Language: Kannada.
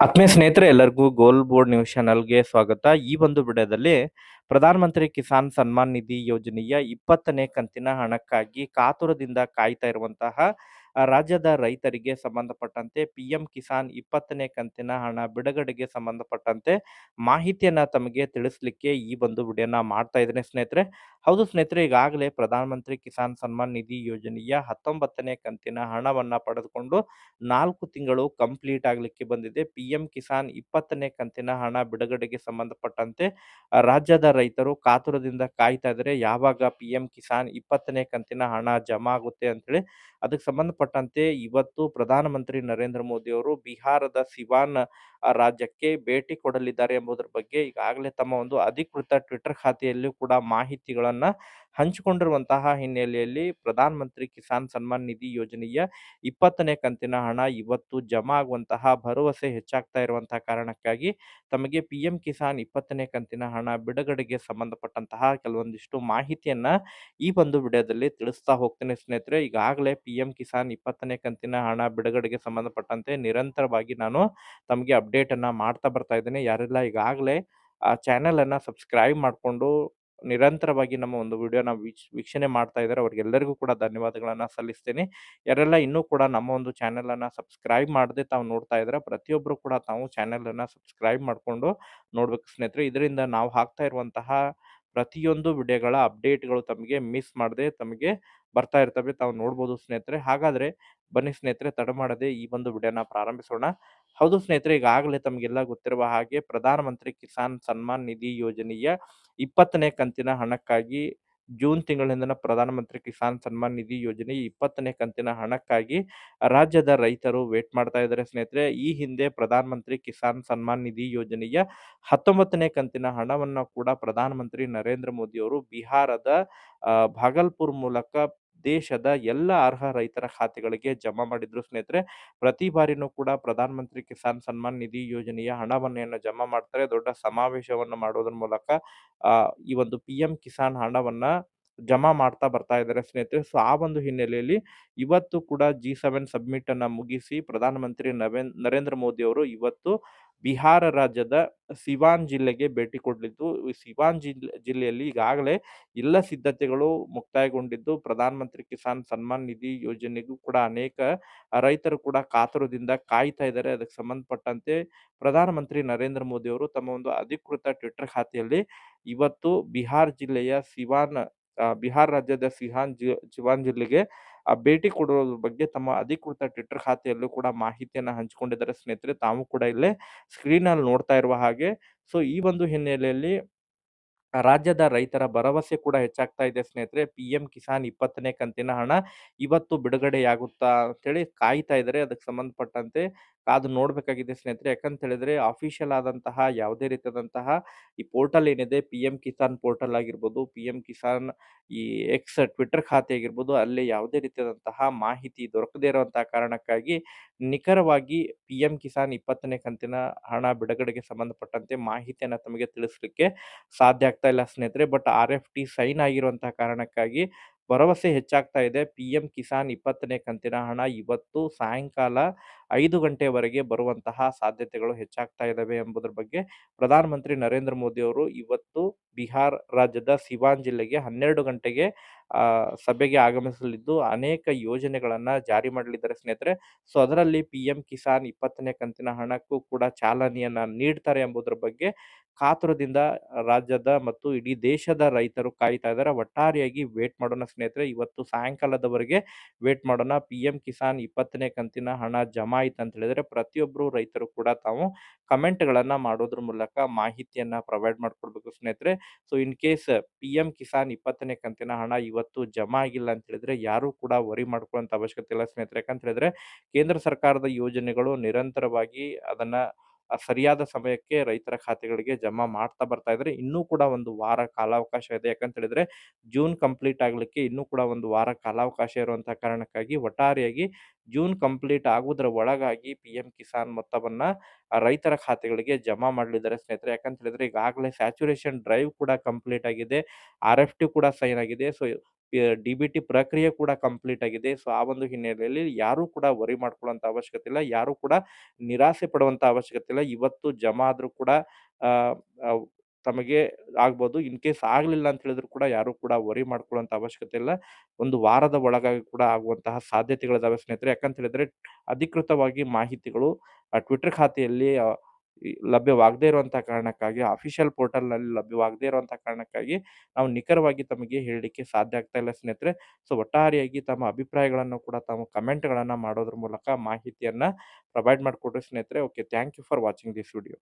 ಆತ್ಮೀಯ ಸ್ನೇಹಿತರೆ, ಎಲ್ಲರಿಗೂ ಗೋಲ್ ಬೋರ್ಡ್ ನ್ಯೂಸ್ ಚಾನಲ್ಗೆ ಸ್ವಾಗತ. ಈ ಒಂದು ವಿಡಿಯೋದಲ್ಲಿ ಪ್ರಧಾನಮಂತ್ರಿ ಕಿಸಾನ್ ಸನ್ಮಾನ್ ನಿಧಿ ಯೋಜನೆಯ ಇಪ್ಪತ್ತನೇ ಕಂತಿನ ಹಣಕ್ಕಾಗಿ ಕಾತುರದಿಂದ ಕಾಯ್ತಾ ಇರುವಂತಹ ಆ, ರಾಜ್ಯದ ರೈತರಿಗೆ ಸಂಬಂಧಪಟ್ಟಂತೆ ಪಿ ಎಂ ಕಿಸಾನ್ ಇಪ್ಪತ್ತನೇ ಕಂತಿನ ಹಣ ಬಿಡುಗಡೆಗೆ ಸಂಬಂಧಪಟ್ಟಂತೆ ಮಾಹಿತಿಯನ್ನ ತಮಗೆ ತಿಳಿಸ್ಲಿಕ್ಕೆ ಈ ಒಂದು ವಿಡಿಯೋನ ಮಾಡ್ತಾ ಇದ್ದೇನೆ ಸ್ನೇಹಿತರೆ. ಹೌದು ಸ್ನೇಹಿತರೆ ಈಗಾಗಲೇ ಪ್ರಧಾನಮಂತ್ರಿ ಕಿಸಾನ್ ಸನ್ಮಾನ್ ನಿಧಿ ಯೋಜನೆಯ ಹತ್ತೊಂಬತ್ತನೇ ಕಂತಿನ ಹಣವನ್ನ ಪಡೆದುಕೊಂಡು ನಾಲ್ಕು ತಿಂಗಳು ಕಂಪ್ಲೀಟ್ ಆಗಲಿಕ್ಕೆ ಬಂದಿದೆ. ಪಿ ಎಂ ಕಿಸಾನ್ ಇಪ್ಪತ್ತನೇ ಕಂತಿನ ಹಣ ಬಿಡುಗಡೆಗೆ ಸಂಬಂಧಪಟ್ಟಂತೆ ರಾಜ್ಯದ ರೈತರು ಕಾತುರದಿಂದ ಕಾಯ್ತಾ ಇದ್ದಾರೆ. ಯಾವಾಗ ಪಿ ಎಂ ಕಿಸಾನ್ ಇಪ್ಪತ್ತನೇ ಕಂತಿನ ಹಣ ಜಮಾ ಆಗುತ್ತೆ ಅಂತೇಳಿ ಅದಕ್ಕೆ ಸಂಬಂಧಪಟ್ಟಂತೆ ಇವತ್ತು ಪ್ರಧಾನಮಂತ್ರಿ ನರೇಂದ್ರ ಮೋದಿ ಅವರು ಬಿಹಾರದ ಸಿವಾನ್ ರಾಜ್ಯಕ್ಕೆ ಭೇಟಿ ಕೊಡಲಿದ್ದಾರೆ ಎಂಬುದರ ಬಗ್ಗೆ ಈಗಾಗಲೇ ತಮ್ಮ ಒಂದು ಅಧಿಕೃತ ಟ್ವಿಟರ್ ಖಾತೆಯಲ್ಲೂ ಕೂಡ ಮಾಹಿತಿಗಳನ್ನ ಹಂಚಿಕೊಂಡಿರುವಂತಹ ಹಿನ್ನೆಲೆಯಲ್ಲಿ ಪ್ರಧಾನಮಂತ್ರಿ ಕಿಸಾನ್ ಸನ್ಮಾನ್ ನಿಧಿ ಯೋಜನೆಯ ಇಪ್ಪತ್ತನೇ ಕಂತಿನ ಹಣ ಇವತ್ತು ಜಮಾ ಆಗುವಂತಹ ಭರವಸೆ ಹೆಚ್ಚಾಗ್ತಾ ಇರುವಂತಹ ಕಾರಣಕ್ಕಾಗಿ ತಮಗೆ ಪಿ ಎಂ ಕಿಸಾನ್ ಇಪ್ಪತ್ತನೇ ಕಂತಿನ ಹಣ ಬಿಡುಗಡೆಗೆ ಸಂಬಂಧಪಟ್ಟಂತಹ ಕೆಲವೊಂದಿಷ್ಟು ಮಾಹಿತಿಯನ್ನ ಈ ಒಂದು ವಿಡಿಯೋದಲ್ಲಿ ತಿಳಿಸ್ತಾ ಹೋಗ್ತೇನೆ ಸ್ನೇಹಿತರೆ. ಈಗಾಗಲೇ ಪಿ ಎಂ ಕಿಸಾನ್ ಇಪ್ಪತ್ತನೇ ಕಂತಿನ ಹಣ ಬಿಡುಗಡೆಗೆ ಸಂಬಂಧಪಟ್ಟಂತೆ ನಿರಂತರವಾಗಿ ನಾನು ತಮಗೆ ಅಪ್ಡೇಟ್ ಅನ್ನ ಮಾಡ್ತಾ ಬರ್ತಾ ಇದ್ದೇನೆ. ಯಾರೆಲ್ಲ ಈಗಾಗಲೇ ಆ ಚಾನೆಲ್ ಅನ್ನ ಸಬ್ಸ್ಕ್ರೈಬ್ ಮಾಡಿಕೊಂಡು ನಿರಂತರವಾಗಿ ನಮ್ಮ ಒಂದು ವಿಡಿಯೋನ ವೀಕ್ಷ, ವೀಕ್ಷಣೆ ಮಾಡ್ತಾ ಇದ್ದಾರೆ. ಅವ್ರಿಗೆಲ್ಲರಿಗೂ ಕೂಡ ಧನ್ಯವಾದಗಳನ್ನು ಸಲ್ಲಿಸ್ತೇನೆ. ಯಾರೆಲ್ಲ ಇನ್ನೂ ಕೂಡ ನಮ್ಮ ಒಂದು ಚಾನೆಲ್ ಅನ್ನ ಸಬ್ಸ್ಕ್ರೈಬ್ ಮಾಡದೆ ತಾವು ನೋಡ್ತಾ ಇದ್ದಾರೆ ಪ್ರತಿಯೊಬ್ಬರು ಕೂಡ ತಾವು ಚಾನೆಲ್ ಅನ್ನ ಸಬ್ಸ್ಕ್ರೈಬ್ ಮಾಡಿಕೊಂಡು ನೋಡ್ಬೇಕು ಸ್ನೇಹಿತರೆ. ಇದರಿಂದ ನಾವು ಹಾಕ್ತಾ ಇರುವಂತಹ ಪ್ರತಿಯೊಂದು ವಿಡಿಯೋಗಳ ಅಪ್ಡೇಟ್ಗಳು ತಮಗೆ ಮಿಸ್ ಮಾಡದೆ ತಮಗೆ ಬರ್ತಾ ಇರ್ತವೆ. ತಾವು ನೋಡ್ಬೋದು ಸ್ನೇಹಿತರೆ. ಹಾಗಾದರೆ ಬನ್ನಿ ಸ್ನೇಹಿತರೆ, ತಡ ಮಾಡದೆ ಈ ಒಂದು ವಿಡಿಯೋನ ಪ್ರಾರಂಭಿಸೋಣ. ಹೌದು ಸ್ನೇಹಿತರೆ, ಈಗಾಗಲೇ ತಮಗೆಲ್ಲ ಗೊತ್ತಿರುವ ಹಾಗೆ ಪ್ರಧಾನಮಂತ್ರಿ ಕಿಸಾನ್ ಸನ್ಮಾನ್ ನಿಧಿ ಯೋಜನೆಯ ಇಪ್ಪತ್ತನೇ ಕಂತಿನ ಹಣಕ್ಕಾಗಿ ಜೂನ್ ತಿಂಗಳಿಂದ ಪ್ರಧಾನಮಂತ್ರಿ ಕಿಸಾನ್ ಸನ್ಮಾನ್ ನಿಧಿ ಯೋಜನೆ ಇಪ್ಪತ್ತನೇ ಕಂತಿನ ಹಣಕ್ಕಾಗಿ ರಾಜ್ಯದ ರೈತರು ವೇಟ್ ಮಾಡ್ತಾ ಇದ್ದಾರೆ ಸ್ನೇಹಿತರೆ. ಈ ಹಿಂದೆ ಪ್ರಧಾನಮಂತ್ರಿ ಕಿಸಾನ್ ಸನ್ಮಾನ್ ನಿಧಿ ಯೋಜನೆಯ ಹತ್ತೊಂಬತ್ತನೇ ಕಂತಿನ ಹಣವನ್ನು ಕೂಡ ಪ್ರಧಾನಮಂತ್ರಿ ನರೇಂದ್ರ ಮೋದಿ ಅವರು ಬಿಹಾರದ ಭಾಗಲ್ಪುರ್ ಮೂಲಕ ದೇಶದ ಎಲ್ಲ ಅರ್ಹ ರೈತರ ಖಾತೆಗಳಿಗೆ ಜಮಾ ಮಾಡಿದ್ರು. ಸ್ನೇಹಿತರೆ, ಪ್ರತಿ ಬಾರಿನೂ ಕೂಡ ಪ್ರಧಾನಮಂತ್ರಿ ಕಿಸಾನ್ ಸನ್ಮಾನ್ ನಿಧಿ ಯೋಜನೆಯ ಹಣವನ್ನೇನು ಜಮಾ ಮಾಡ್ತಾರೆ. ದೊಡ್ಡ ಸಮಾವೇಶವನ್ನು ಮಾಡೋದ್ರ ಮೂಲಕ ಈ ಒಂದು ಪಿ ಎಂ ಕಿಸಾನ್ ಹಣವನ್ನ ಜಮಾ ಮಾಡ್ತಾ ಬರ್ತಾ ಇದ್ದಾರೆ ಸ್ನೇಹಿತರೆ. ಸೊ, ಆ ಒಂದು ಹಿನ್ನೆಲೆಯಲ್ಲಿ ಇವತ್ತು ಕೂಡ ಜಿ ಸೆವೆನ್ ಸಬ್ಮಿಟ್ ಅನ್ನ ಮುಗಿಸಿ ಪ್ರಧಾನಮಂತ್ರಿ ನರೇಂದ್ರ ಮೋದಿ ಅವರು ಇವತ್ತು ಬಿಹಾರ ರಾಜ್ಯದ ಸಿವಾನ್ ಜಿಲ್ಲೆಗೆ ಭೇಟಿ ಕೊಡಲಿದ್ದು. ಸಿವಾನ್ ಜಿಲ್ಲೆ ಜಿಲ್ಲೆಯಲ್ಲಿ ಈಗಾಗಲೇ ಎಲ್ಲ ಸಿದ್ಧತೆಗಳು ಮುಕ್ತಾಯಗೊಂಡಿದ್ದು. ಪ್ರಧಾನಮಂತ್ರಿ ಕಿಸಾನ್ ಸನ್ಮಾನ್ ನಿಧಿ ಯೋಜನೆಗೂ ಕೂಡ ಅನೇಕ ರೈತರು ಕೂಡ ಕಾತುರದಿಂದ ಕಾಯ್ತಾ ಇದ್ದಾರೆ. ಅದಕ್ಕೆ ಸಂಬಂಧಪಟ್ಟಂತೆ ಪ್ರಧಾನಮಂತ್ರಿ ನರೇಂದ್ರ ಮೋದಿ ಅವರು ತಮ್ಮ ಒಂದು ಅಧಿಕೃತ ಟ್ವಿಟರ್ ಖಾತೆಯಲ್ಲಿ ಇವತ್ತು ಬಿಹಾರ್ ಜಿಲ್ಲೆಯ ಸಿವಾನ್ ಬಿಹಾರ ರಾಜ್ಯದ ಸಿಹಾನ್ ಜಿ, ಸಿವಾನ್ ಜಿಲ್ಲೆಗೆ ಆ, ಭೇಟಿ ಕೊಡೋದ್ರ ಬಗ್ಗೆ ತಮ್ಮ ಅಧಿಕೃತ ಟ್ವಿಟರ್ ಖಾತೆಯಲ್ಲೂ ಕೂಡ ಮಾಹಿತಿಯನ್ನು ಹಂಚಿಕೊಂಡಿದ್ದಾರೆ. ಸ್ನೇಹಿತರೆ ತಾವು ಕೂಡ ಇಲ್ಲೇ ಸ್ಕ್ರೀನ್ ಅಲ್ಲಿ ನೋಡ್ತಾ ಇರುವ ಹಾಗೆ. ಸೊ ಈ ಒಂದು ಹಿನ್ನೆಲೆಯಲ್ಲಿ ರಾಜ್ಯದ ರೈತರ ಭರವಸೆ ಕೂಡ ಹೆಚ್ಚಾಗ್ತಾ ಇದೆ ಸ್ನೇಹಿತರೆ. ಪಿ ಎಂ ಕಿಸಾನ್ ಇಪ್ಪತ್ತನೇ ಕಂತಿನ ಹಣ ಇವತ್ತು ಬಿಡುಗಡೆಯಾಗುತ್ತಾ ಅಂತೇಳಿ ಕಾಯ್ತಾ ಇದ್ದಾರೆ. ಅದಕ್ಕೆ ಸಂಬಂಧಪಟ್ಟಂತೆ ಕಾದು ನೋಡಬೇಕಾಗಿದೆ ಸ್ನೇಹಿತರೆ. ಯಾಕಂತೇಳಿದ್ರೆ ಅಫಿಷಿಯಲ್ ಆದಂತಹ ಯಾವುದೇ ರೀತಿಯಾದಂತಹ ಈ ಪೋರ್ಟಲ್ ಏನಿದೆ ಪಿ ಎಂ ಕಿಸಾನ್ ಪೋರ್ಟಲ್ ಆಗಿರ್ಬೋದು ಪಿ ಎಂ ಕಿಸಾನ್ ಈ ಎಕ್ಸ್ ಟ್ವಿಟರ್ ಖಾತೆ ಆಗಿರ್ಬೋದು, ಅಲ್ಲಿ ಯಾವುದೇ ರೀತಿಯಾದಂತಹ ಮಾಹಿತಿ ದೊರಕದೇ ಇರುವಂತಹ ಕಾರಣಕ್ಕಾಗಿ ನಿಖರವಾಗಿ ಪಿ ಎಂ ಕಿಸಾನ್ ಇಪ್ಪತ್ತನೇ ಕಂತಿನ ಹಣ ಬಿಡುಗಡೆಗೆ ಸಂಬಂಧಪಟ್ಟಂತೆ ಮಾಹಿತಿಯನ್ನು ತಮಗೆ ತಿಳಿಸ್ಲಿಕ್ಕೆ ಸಾಧ್ಯ ಆಗ್ತಾ ಇಲ್ಲ ಸ್ನೇಹಿತರೆ, but R F T sign ಆಗಿರುವಂತಹ ಕಾರಣಕ್ಕಾಗಿ ಭರವಸೆ ಹೆಚ್ಚಾಗ್ತಾ ಇದೆ. ಪಿ ಎಂ ಕಿಸಾನ್ ಇಪ್ಪತ್ತನೇ ಕಂತಿನ ಹಣ ಇವತ್ತು ಸಾಯಂಕಾಲ ಐದು ಗಂಟೆವರೆಗೆ ಬರುವಂತಹ ಸಾಧ್ಯತೆಗಳು ಹೆಚ್ಚಾಗ್ತಾ ಇದ್ದಾವೆ ಎಂಬುದರ ಬಗ್ಗೆ ಪ್ರಧಾನಮಂತ್ರಿ ನರೇಂದ್ರ ಮೋದಿ ಅವರು ಇವತ್ತು ಬಿಹಾರ್ ರಾಜ್ಯದ ಸಿವಾನ್ ಜಿಲ್ಲೆಗೆ ಹನ್ನೆರಡು ಗಂಟೆಗೆ ಸಭೆಗೆ ಆಗಮಿಸಲಿದ್ದು ಅನೇಕ ಯೋಜನೆಗಳನ್ನು ಜಾರಿ ಮಾಡಲಿದ್ದಾರೆ ಸ್ನೇಹಿತರೆ. ಸೊ, ಅದರಲ್ಲಿ ಪಿ ಎಂ ಕಿಸಾನ್ ಇಪ್ಪತ್ತನೇ ಕಂತಿನ ಹಣಕ್ಕೂ ಕೂಡ ಚಾಲನೆಯನ್ನು ನೀಡ್ತಾರೆ ಎಂಬುದರ ಬಗ್ಗೆ ಕಾತುರದಿಂದ ರಾಜ್ಯದ ಮತ್ತು ಇಡೀ ದೇಶದ ರೈತರು ಕಾಯ್ತಾ ಇದ್ದಾರೆ. ಒಟ್ಟಾರೆಯಾಗಿ ವೇಟ್ ಮಾಡೋಣ ಸ್ನೇಹಿತರೆ. ಇವತ್ತು ಸಾಯಂಕಾಲದವರೆಗೆ ವೇಟ್ ಮಾಡೋಣ. ಪಿ ಎಂ ಕಿಸಾನ್ ಇಪ್ಪತ್ತನೇ ಕಂತಿನ ಹಣ ಜಮಾ ಆಯ್ತು ಅಂತ ಹೇಳಿದ್ರೆ ಪ್ರತಿಯೊಬ್ಬರು ರೈತರು ಕೂಡ ತಾವು ಕಮೆಂಟ್ಗಳನ್ನು ಮಾಡೋದ್ರ ಮೂಲಕ ಮಾಹಿತಿಯನ್ನ ಪ್ರೊವೈಡ್ ಮಾಡ್ಕೊಡ್ಬೇಕು ಸ್ನೇಹಿತರೆ. So, in case P M Kisan ಇಪ್ಪತ್ತನೇ ಕಂತಿನ ಹಣ ಇವತ್ತು ಜಮಾ ಆಗಿಲ್ಲ ಅಂತ ಹೇಳಿದ್ರೆ, ಯಾರು ಕೂಡ ವರಿ ಮಾಡ್ಕೊಳ್ಳೋಂಥ ಅವಶ್ಯಕತೆ ಇಲ್ಲ ಸ್ನೇಹಿತರೆ. ಯಾಕಂತ ಹೇಳಿದ್ರೆ, ಕೇಂದ್ರ ಸರ್ಕಾರದ ಯೋಜನೆಗಳು ನಿರಂತರವಾಗಿ ಅದನ್ನ ಆ ಸರಿಯಾದ ಸಮಯಕ್ಕೆ ರೈತರ ಖಾತೆಗಳಿಗೆ ಜಮಾ ಮಾಡ್ತಾ ಬರ್ತಾ ಇದ್ರೆ ಇನ್ನೂ ಕೂಡ ಒಂದು ವಾರ ಕಾಲಾವಕಾಶ ಇದೆ. ಯಾಕಂತ ಹೇಳಿದ್ರೆ ಜೂನ್ ಕಂಪ್ಲೀಟ್ ಆಗಲಿಕ್ಕೆ ಇನ್ನೂ ಕೂಡ ಒಂದು ವಾರ ಕಾಲಾವಕಾಶ ಇರುವಂತಹ ಕಾರಣಕ್ಕಾಗಿ ಒಟ್ಟಾರೆಯಾಗಿ ಜೂನ್ ಕಂಪ್ಲೀಟ್ ಆಗುವುದರ ಒಳಗಾಗಿ ಪಿ ಎಂ ಕಿಸಾನ್ ಮೊತ್ತವನ್ನ ರೈತರ ಖಾತೆಗಳಿಗೆ ಜಮಾ ಮಾಡಲಿದ್ದಾರೆ ಸ್ನೇಹಿತರೆ. ಯಾಕಂತ ಹೇಳಿದ್ರೆ ಈಗಾಗಲೇ ಸ್ಯಾಚುರೇಷನ್ ಡ್ರೈವ್ ಕೂಡ ಕಂಪ್ಲೀಟ್ ಆಗಿದೆ. ಆರ್ ಎಫ್ ಟಿ ಕೂಡ ಸೈನ್ ಆಗಿದೆ. ಸೊ ಡಿ ಬಿ ಟಿ ಪ್ರಕ್ರಿಯೆ ಕೂಡ ಕಂಪ್ಲೀಟ್ ಆಗಿದೆ. ಸೊ, ಆ ಒಂದು ಹಿನ್ನೆಲೆಯಲ್ಲಿ ಯಾರೂ ಕೂಡ ವರಿ ಮಾಡ್ಕೊಳ್ಳೋಂಥ ಅವಶ್ಯಕತೆ ಇಲ್ಲ. ಯಾರೂ ಕೂಡ ನಿರಾಸೆ ಪಡುವಂಥ ಅವಶ್ಯಕತೆ ಇಲ್ಲ. ಇವತ್ತು ಜಮಾ ಆದರೂ ಕೂಡ ತಮಗೆ ಆಗ್ಬೋದು. ಇನ್ ಕೇಸ್ ಆಗಲಿಲ್ಲ ಅಂತ ಹೇಳಿದ್ರು ಕೂಡ ಯಾರೂ ಕೂಡ ವರಿ ಮಾಡ್ಕೊಳ್ಳೋಂಥ ಅವಶ್ಯಕತೆ ಇಲ್ಲ. ಒಂದು ವಾರದ ಒಳಗಾಗಿ ಕೂಡ ಆಗುವಂತಹ ಸಾಧ್ಯತೆಗಳಿದಾವೆ ಸ್ನೇಹಿತರೆ. ಯಾಕಂತ ಹೇಳಿದ್ರೆ ಅಧಿಕೃತವಾಗಿ ಮಾಹಿತಿಗಳು ಟ್ವಿಟರ್ ಖಾತೆಯಲ್ಲಿ ಲಭ್ಯವಾಗದೇ ಇರುವಂತ ಕಾರಣಕ್ಕಾಗಿ ಅಫಿಷಿಯಲ್ ಪೋರ್ಟಲ್‌ನಲ್ಲಿ ಲಭ್ಯವಾಗದೇ ಇರುವಂತ ಕಾರಣಕ್ಕಾಗಿ ನಾವು ನಿಖರವಾಗಿ ತಮಗೆ ಹೇಳಲಿಕ್ಕೆ ಸಾಧ್ಯ ಆಗ್ತಾ ಇಲ್ಲ ಸ್ನೇಹಿತರೆ. ಸೊ, ಒಟ್ಟಾರೆಯಾಗಿ ತಮ್ಮ ಅಭಿಪ್ರಾಯಗಳನ್ನು ಕೂಡ ತಾವು ಕಮೆಂಟ್ಗಳನ್ನು ಮಾಡೋದ್ರ ಮೂಲಕ ಮಾಹಿತಿಯನ್ನ ಪ್ರೊವೈಡ್ ಮಾಡಿಕೊಡ್ರಿ ಸ್ನೇಹಿತರೆ. Okay thank you for watching this video.